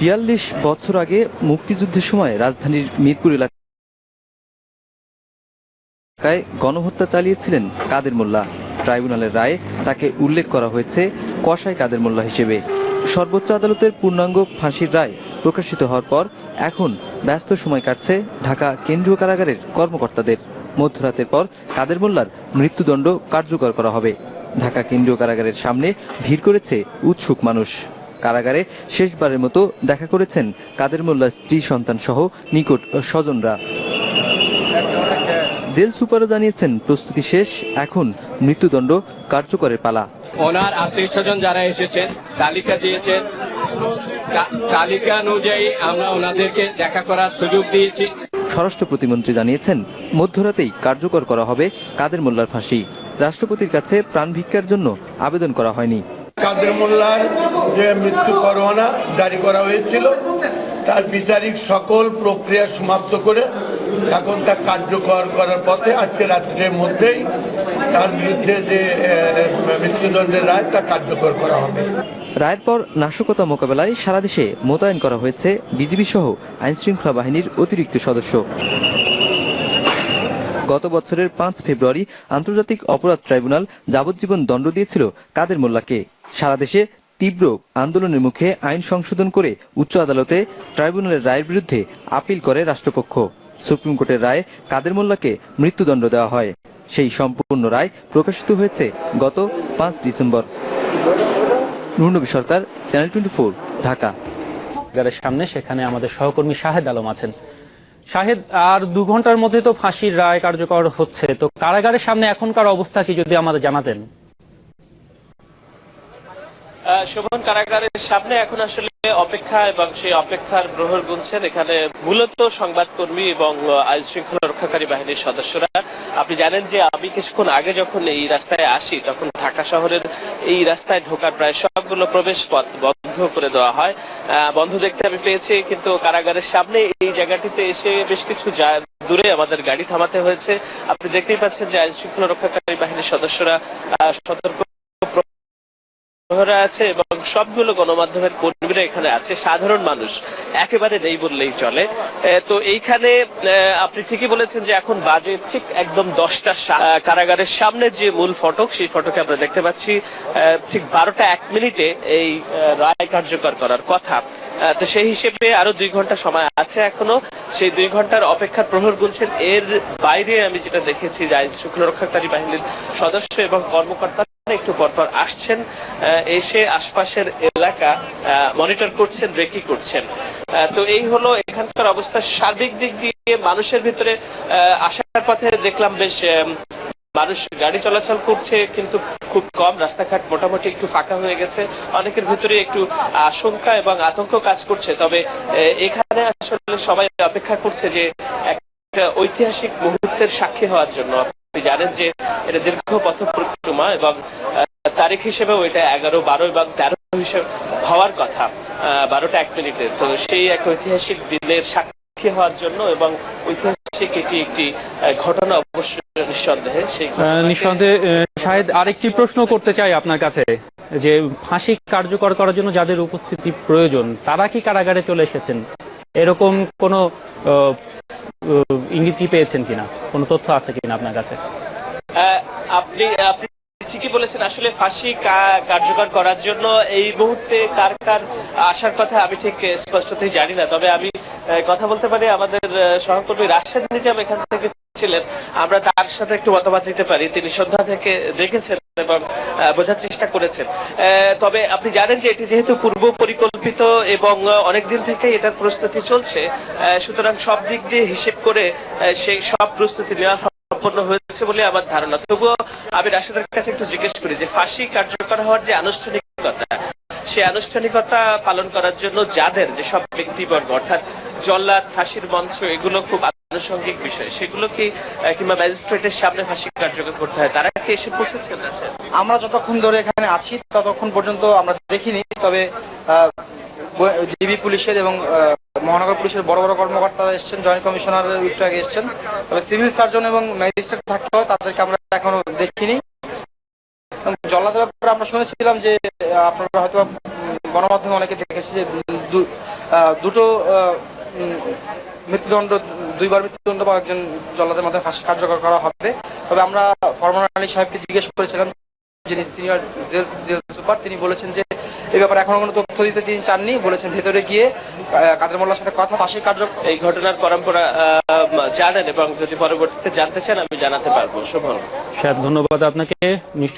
বিয়াল্লিশ বছর আগে মুক্তিযুদ্ধের সময় রাজধানীর মিরপুর এলাকায় গণহত্যা চালিয়েছিলেন কাদের মোল্লা। ট্রাইব্যুনালের রায়ে তাকে উল্লেখ করা হয়েছে কসাই কাদের মোল্লা হিসেবে। সর্বোচ্চ আদালতের পূর্ণাঙ্গ ফাঁসির রায় প্রকাশিত হওয়ার পর এখন ব্যস্ত সময় কাটছে ঢাকা কেন্দ্রীয় কারাগারের কর্মকর্তাদের। মধ্যরাতের পর কাদের মোল্লার মৃত্যুদণ্ড কার্যকর করা হবে। ঢাকা কেন্দ্রীয় কারাগারের সামনে ভিড় করেছে উৎসুক মানুষ। কারাগারে শেষবারের মতো দেখা করেছেন কাদের মোল্লার স্ত্রী সন্তান সহ নিকট স্বজনরা। জেল সুপারও জানিয়েছেন প্রস্তুতি শেষ এখন মৃত্যুদণ্ড কার্যকরের পালা। ওনার আত্মীয় স্বজন যারা এসেছেন তালিকা দিয়েছেন। তালিকা অনুযায়ী আমরা ওনাদেরকে দেখা করার সুযোগ দিয়েছি। স্বরাষ্ট্র প্রতিমন্ত্রী জানিয়েছেন মধ্যরাতেই কার্যকর করা হবে কাদের মোল্লার ফাঁসি। রাষ্ট্রপতির কাছে প্রাণ ভিক্ষার জন্য আবেদন করা হয়নি। কাদের মোল্লার যে মৃত্যু পরোয়ানা জারি করা হয়েছিল, তার বিচারিক সকল প্রক্রিয়া সমাপ্ত করে এখন তা কার্যকর করার পথে আজকে রাত্রের মধ্যেই তার বিরুদ্ধে যে মৃত্যুদণ্ডের রায়, তা কার্যকর করা হবে। রায়ের পর নাশকতা মোকাবেলায় সারা দেশে মোতায়েন করা হয়েছে বিজিবি সহ আইনশৃঙ্খলা বাহিনীর অতিরিক্ত সদস্য। গত বছরের পাঁচ ফেব্রুয়ারি আন্তর্জাতিক অপরাধ ট্রাইব্যুনাল যাবজ্জীবন দণ্ড দিয়েছিল কাদের মোল্লাকে। সারা দেশে তীব্র আন্দোলনের মুখে আইন সংশোধন করে উচ্চ আদালতে ট্রাইব্যুনালের রায়ের বিরুদ্ধে আপিল করে রাষ্ট্রপক্ষ। সুপ্রিম কোর্টের রায়ে কাদের মোল্লাকে মৃত্যুদণ্ড দেওয়া হয়। সেই সম্পূর্ণ রায় প্রকাশিত হয়েছে গত পাঁচ ডিসেম্বর। সরকার, চ্যানেল টোয়েন্টি ঢাকা। সামনে সেখানে আমাদের সহকর্মী শাহেদ আলম আছেন। শাহেদ, আর দু ঘণ্টার মধ্যে তো ফাঁসির রায় কার্যকর হচ্ছে। তো কারাগারের সামনে এখনকার অবস্থা কি যদি আমাদের জানাতেন? শোভন, কারাগারের সামনে এখন আসলে অপেক্ষা এবং সেই অপেক্ষার গ্রহর গুনছেন এখানে মূলত সংবাদকর্মী এবং আইন শৃঙ্খলা রক্ষাকারী বাহিনীর সদস্যরা। আপনি জানেন যে আমি কিছুক্ষণ আগে যখন এই রাস্তায় আসি, তখন ঢাকা শহরের এই রাস্তায় ঢোকার প্রায় সবগুলো প্রবেশ পথ বন্ধ করে দেওয়া হয়। বন্ধ দেখতে আমি পেয়েছি, কিন্তু কারাগারের সামনে এই জায়গাটিতে এসে বেশ কিছু দূরে আমাদের গাড়ি থামাতে হয়েছে। আপনি দেখতেই পাচ্ছেন যে আইন শৃঙ্খলা রক্ষাকারী বাহিনীর সদস্যরা সতর্ক প্রহরা আছে এবং সবগুলো গণমাধ্যমের কর্মীরা এখানে আছে, সাধারণ মানুষ। একেবারে নেই বললেই চলে। তো এইখানে আপনি ঠিকই বলেছেন যে এখন বাজে ঠিক একদম দশটা কারাগারের সামনে যে মূল ফটক, সেই ফটকে আমরা দেখতে পাচ্ছি ঠিক বারোটা এক মিনিটে এই রায় কার্যকর করার কথা। তো সেই হিসেবে আরও দুই ঘণ্টা সময় আছে এখনও। সেই দুই ঘণ্টার অপেক্ষার প্রহর গুনছেন। এর বাইরে আমি যেটা দেখেছি যে আইন রক্ষাকারী বাহিনীর সদস্য এবং কর্মকর্তা একটু পরপর আসছেন এসে আশপাশের এলাকা মনিটর করছেন রেকি করছেন। তো এই হলো এখানকার অবস্থা। সার্বিক দিক দিয়ে মানুষের ভিতরে আসার পথে দেখলাম বেশ মানুষ গাড়ি চলাচল করছে, কিন্তু খুব কম। রাস্তাঘাট মোটামুটি একটু ফাঁকা হয়ে গেছে। অনেকের ভিতরে একটু আশঙ্কা এবং আতঙ্ক কাজ করছে। তবে এখানে আসলে সবাই অপেক্ষা করছে যে একটা ঐতিহাসিক মুহূর্তের সাক্ষী হওয়ার জন্য। জানেন যে এটা দীর্ঘ পথ পরিক্রমা এবং তারিখ হিসেবেও এটা এগারো বারো এবং তেরো হিসেবে হওয়ার কথা বারোটা এক মিনিটে। তো সেই এক ঐতিহাসিক দিনের সাক্ষী হওয়ার জন্য এবং ঐতিহাসিক এটি একটি ঘটনা অবশ্যই নিঃসন্দেহে সেই নিঃসন্দেহে শাহেদ আরেকটি প্রশ্ন করতে চাই আপনার কাছে যে ফাঁসি কার্যকর করার জন্য যাদের উপস্থিতি প্রয়োজন তারা কি কারাগারে চলে এসেছেন? এরকম কোনো ইঙ্গিত কি পেয়েছেন কিনা? কোনো তথ্য আছে কিনা আপনার কাছে? আপনি আপনি ঠিকই বলেছেন, আসলে ফাঁসি কার্যকর করার জন্য এই মুহূর্তে কার কার আসার কথা আমি ঠিক স্পষ্টতই জানি না। তবে আমি কথা বলতে পারি, আমাদের সহকর্মী রাশেদ নিজাম এখান থেকে ছিলেন। আমরা তার সাথে একটু মতামত নিতে পারি। তিনি সন্ধ্যা থেকে দেখেছেন এবং বোঝার চেষ্টা করেছেন। তবে আপনি জানেন যে এটি যেহেতু পূর্ব পরিকল্পিত এবং অনেকদিন থেকে এটার প্রস্তুতি চলছে সুতরাং সব দিক দিয়ে হিসেব করে সেই সব প্রস্তুতি নেওয়া সম্পন্ন হয়েছে বলে আমার ধারণা। তবুও আমি রাশেদের কাছে একটু জিজ্ঞেস করি যে ফাঁসি কার্যকর হওয়ার যে আনুষ্ঠানিকতা সেই আনুষ্ঠানিকতা পালন করার জন্য যাদের যেসব ব্যক্তিবর্গ, অর্থাৎ জল্লাদ, ফাঁসির মঞ্চ, এগুলো খুব আনুষঙ্গিক বিষয়। সেগুলো কি কিংবা ম্যাজিস্ট্রেটের সামনে ফাঁসি কার্যকর করতে হয়? তারা কি এসে পৌঁছেছেন আমরা যতক্ষণ ধরে এখানে আছি, ততক্ষণ পর্যন্ত আমরা দেখিনি। তবে ডিবি পুলিশের এবং মহানগর পুলিশের বড় বড় কর্মকর্তারা এসেছেন, জয়েন্ট কমিশনার একটু আগে এসেছেন। তবে সিভিল সার্জন এবং ম্যাজিস্ট্রেট থাকতেও তাদেরকে আমরা এখনও দেখিনি। জল্লাদের ব্যাপারে আমরা শুনেছিলাম যে আপনারা হয়তো গণমাধ্যমে অনেকে দেখেছে যে দুটো মৃত্যুদণ্ড দুইবার মৃত্যুদণ্ড বা একজন জল্লাদের মাধ্যমে ফাঁসি কার্যকর করা হবে। তবে আমরা ফরমান আলী সাহেবকে জিজ্ঞেস করেছিলাম যিনি সিনিয়র জেল জেল সুপার তিনি বলেছেন যে এই ব্যাপারে এখনও কোনো তথ্য দিতে তিনি চাননি। বলেছেন ভেতরে গিয়ে আহ, কাদের মোল্লার সাথে কথা ফাঁসি কার্যকর এই ঘটনার পরম্পরা আহ, জানেন এবং যদি পরবর্তীতে জানতে চান আমি জানাতে পারব। স্যার ধন্যবাদ আপনাকে। নিশ্চয়ই